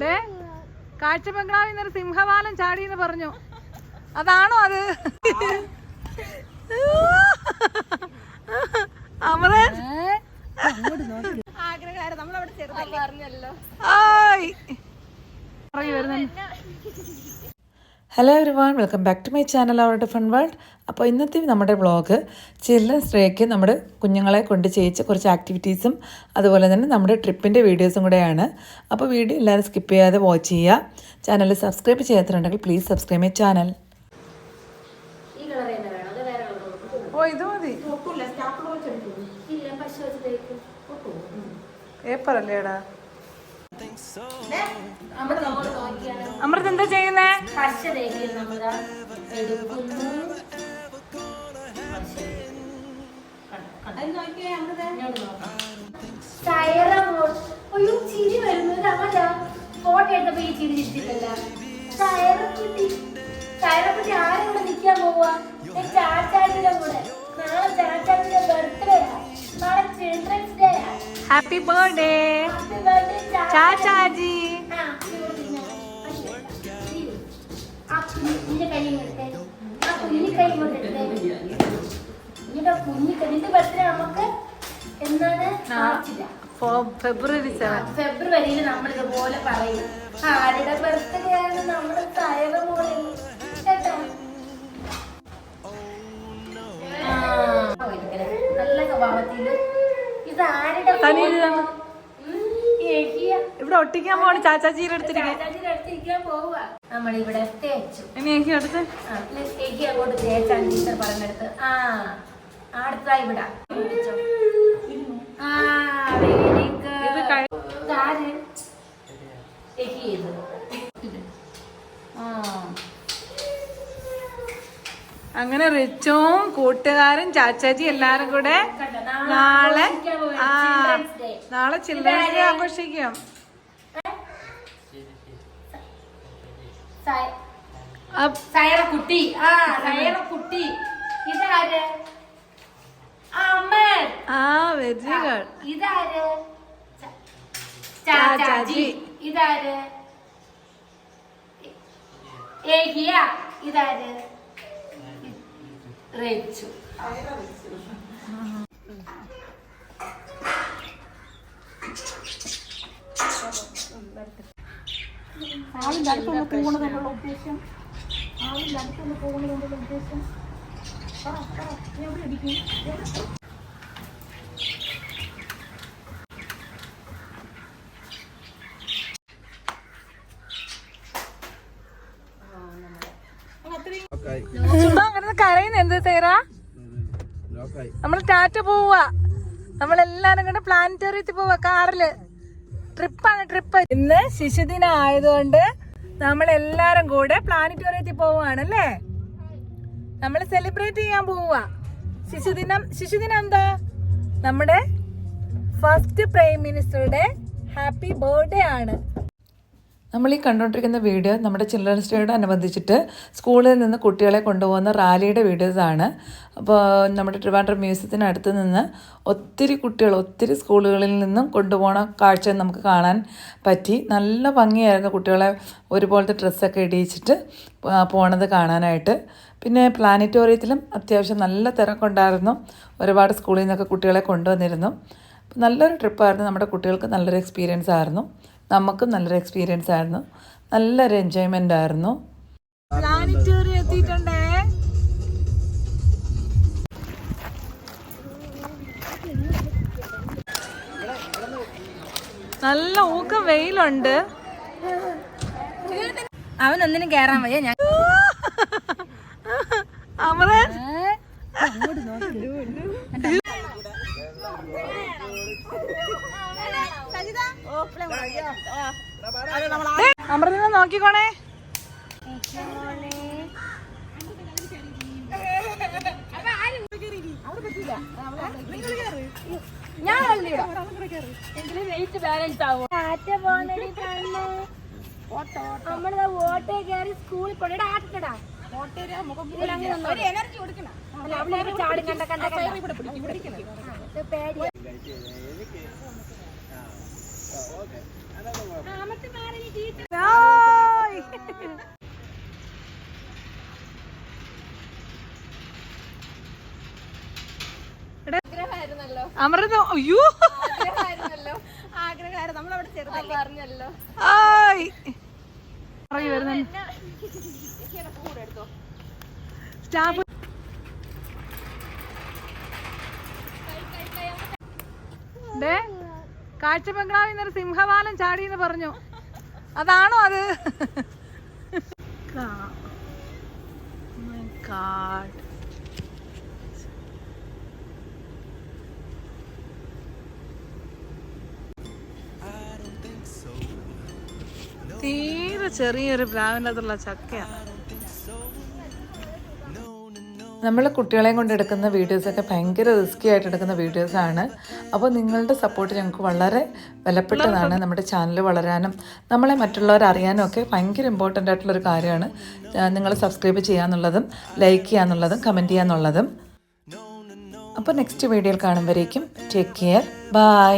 ദേ, കാഴ്ച ബംഗ്ലാവിൽ നിന്നൊരു സിംഹവാലം ചാടി എന്ന് പറഞ്ഞു. അതാണോ അത്? അമരൻ? ആയ്. പറയ് വരുന്നുണ്ട്. Hello everyone welcome back to my channel അവരുടെ ഫൺ വേൾഡ് അപ്പോൾ ഇന്നത്തെ നമ്മുടെ ബ്ലോഗ് ചിൽഡ്രൻസ് ഡേക്ക് നമ്മുടെ കുഞ്ഞുങ്ങളെ കൊണ്ട് ചെയ്യിച്ച കുറച്ച് ആക്ടിവിറ്റീസും അതുപോലെ തന്നെ നമ്മുടെ ട്രിപ്പിന്റെ വീഡിയോസും കൂടെയാണ്. അപ്പോൾ വീഡിയോ എല്ലാവരും സ്കിപ്പ് ചെയ്യാതെ വാച്ച് ചെയ്യുക. ചാനൽ സബ്സ്ക്രൈബ് ചെയ്യാത്തിട്ടുണ്ടെങ്കിൽ പ്ലീസ് സബ്സ്ക്രൈബ് മൈ ചാനൽ ഓ ഇത് മതി. ഇല്ല അമൃത് എന്താ ചെയ്യുന്നേ? അയ്യോ ചിരി വരുന്നത് ആരാ ഫോട്ടോ എടുത്തപ്പോ ഈ ചിരി ചിരിച്ചില്ലല്ലോ ടയറക്കുട്ടി ടയറക്കുട്ടി ആരും നിൽക്കാൻ പോവാ ഞാൻ ചാച്ചാജിയുടെ കൂടെ നാളെ ചാച്ചാജിയുടെ ബർത്ത്ഡേ. നാളെ children's day happy birthday happy birthday Chachaji. February ഫെബ്രുവരിയിൽ നമ്മൾ ഇതുപോലെ പറയും. ആരുടെ ബർത്ത്ഡേ ആണ് നമ്മുടെ തയവ് പോലെ കേട്ടോ? നല്ല സ്വഭാവത്തിൽ ഇത് ആരുടെ തനി ഇത് photo? ഉം, ഏകിയ. ഇവിടെ ഒട്ടിക്കാൻ പോവുക നമ്മളിവിടെ തേച്ചു ഇനി എനിക്ക് അടുത്ത്. അങ്ങോട്ട് തേച്ചാണ് ടീച്ചർ പറഞ്ഞെടുത്ത്. ആ അടുത്ത ഇവിടെ. ആ വെരി ഗുഡ് ചെയ്തു. അങ്ങനെ റിച്ചും കൂട്ടുകാരും ചാച്ചാജി എല്ലാരും കൂടെ നാളെ ആ. നാളെ ചിൽഡ്രൻസ് ഡേ? ആഘോഷിക്കും. കുട്ടി ആ കുട്ടി ഇതാര്? അമ്മൻ. ആ വെരി ഗുഡ് ഇതാര്? ച- ചാച്ചാജി. ചാച്ചാജി. ഇതാര്? ഏകിയ ഇതാര്? റേച്ചു. ആളിന്റെ അടുത്തൊന്ന് പോകുന്നതിനുള്ള ഉദ്ദേശം. ആളിന്റെ അടുത്തൊന്ന് പോകുന്നതിനുള്ള ഉദ്ദേശം. പറ പറ നീ എവിടെ ഇരിക്കും എവിടെ? ചുമ്മാ അങ്ങനെ കരയുന്ന എന്ത് തേരാ? നമ്മൾ ടാറ്റ പോവാ നമ്മളെല്ലാരും കൂടെ പ്ലാനറ്റോറിയത്തിൽ പോവാ കാറിൽ. ട്രിപ്പാണ് ട്രിപ്പ്. ഇന്ന് ശിശുദിനം ആയതുകൊണ്ട് നമ്മൾ എല്ലാരും കൂടെ പ്ലാനറ്റോറിയത്തിൽ പോവാണ് അല്ലേ നമ്മൾ സെലിബ്രേറ്റ് ചെയ്യാൻ പോവാ ശിശുദിനം ശിശുദിനം എന്താ? നമ്മുടെ ഫസ്റ്റ് പ്രൈം മിനിസ്റ്ററുടെ ഹാപ്പി ബർത്ത്ഡേ ആണ്. നമ്മൾ ഈ കണ്ടുകൊണ്ടിരിക്കുന്ന വീഡിയോ നമ്മുടെ ചിൽഡ്രൻസ് ഡേയോട് അനുബന്ധിച്ചിട്ട് സ്കൂളിൽ നിന്ന് കുട്ടികളെ കൊണ്ടുപോകുന്ന റാലിയുടെ വീഡിയോസാണ്. അപ്പോൾ നമ്മുടെ ട്രിവാൻഡ്രം മ്യൂസിയത്തിനടുത്ത് നിന്ന് ഒത്തിരി കുട്ടികൾ ഒത്തിരി സ്കൂളുകളിൽ നിന്നും കൊണ്ടുപോകണ കാഴ്ച നമുക്ക് കാണാൻ പറ്റി. നല്ല ഭംഗിയായിരുന്നു കുട്ടികളെ ഒരുപോലത്തെ ഡ്രസ്സൊക്കെ ഇടിയിച്ചിട്ട് പോണത് കാണാനായിട്ട്. പിന്നെ പ്ലാനറ്റോറിയത്തിലും അത്യാവശ്യം നല്ല തിരക്കുണ്ടായിരുന്നു. ഒരുപാട് സ്കൂളിൽ നിന്നൊക്കെ കുട്ടികളെ കൊണ്ടുവന്നിരുന്നു. നല്ലൊരു ട്രിപ്പായിരുന്നു. നമ്മുടെ കുട്ടികൾക്ക് നല്ലൊരു എക്സ്പീരിയൻസ് ആയിരുന്നു നമുക്കും നല്ലൊരു എക്സ്പീരിയൻസ് ആയിരുന്നു. നല്ലൊരു എൻജോയ്മെന്റ് ആയിരുന്നു. പ്ലാനറ്റോറിയം എത്തിയിട്ടുണ്ടേ. നല്ല ഊക്കം വെയിലുണ്ട്. അവൻ ഒന്നിനും കേറാൻ വയ്യ ഞാൻ അമരൻ അമൃതിനെ നോക്കിക്കോണേ. ഞാൻ എങ്കിലും വെയിറ്റ് ബാലൻസ് ആവും? നമ്മളിതാ ഓട്ടോ കയറി സ്കൂളിൽ കൊണ്ടിട്ട് ആട്ടടാ ഓയ്. അമൃത അയ്യോ ആയ്. ഇറങ്ങി വരുന്നുണ്ട്. സ്റ്റാഫ് ദേ, കാഴ്ച ബംഗ്ലാവിൽ നിന്നൊരു സിംഹവാലം ചാടിയെന്ന് പറഞ്ഞു. അതാണോ അത്? God. തീരെ ചെറിയൊരു പ്രാവിന്റെ അതുള്ള ചക്കയാണ് നമ്മൾ കുട്ടികളെയും കൊണ്ട് എടുക്കുന്ന വീഡിയോസൊക്കെ ഭയങ്കര റിസ്കി ആയിട്ട് എടുക്കുന്ന വീഡിയോസാണ് അപ്പോൾ നിങ്ങളുടെ സപ്പോർട്ട് ഞങ്ങൾക്ക് വളരെ വിലപ്പെട്ടതാണ് നമ്മുടെ ചാനൽ വളരാനും. നമ്മളെ മറ്റുള്ളവർ അറിയാനും ഒക്കെ ഭയങ്കര ഇമ്പോർട്ടന്റ് ആയിട്ടുള്ളൊരു കാര്യമാണ്. നിങ്ങൾ സബ്സ്ക്രൈബ് ചെയ്യാന്നുള്ളതും ലൈക്ക് ചെയ്യാന്നുള്ളതും കമന്റ് ചെയ്യാന്നുള്ളതും. അപ്പോൾ നെക്സ്റ്റ് വീഡിയോയിൽ കാണുമ്പോഴേക്കും ടേക്ക് കെയർ ബൈ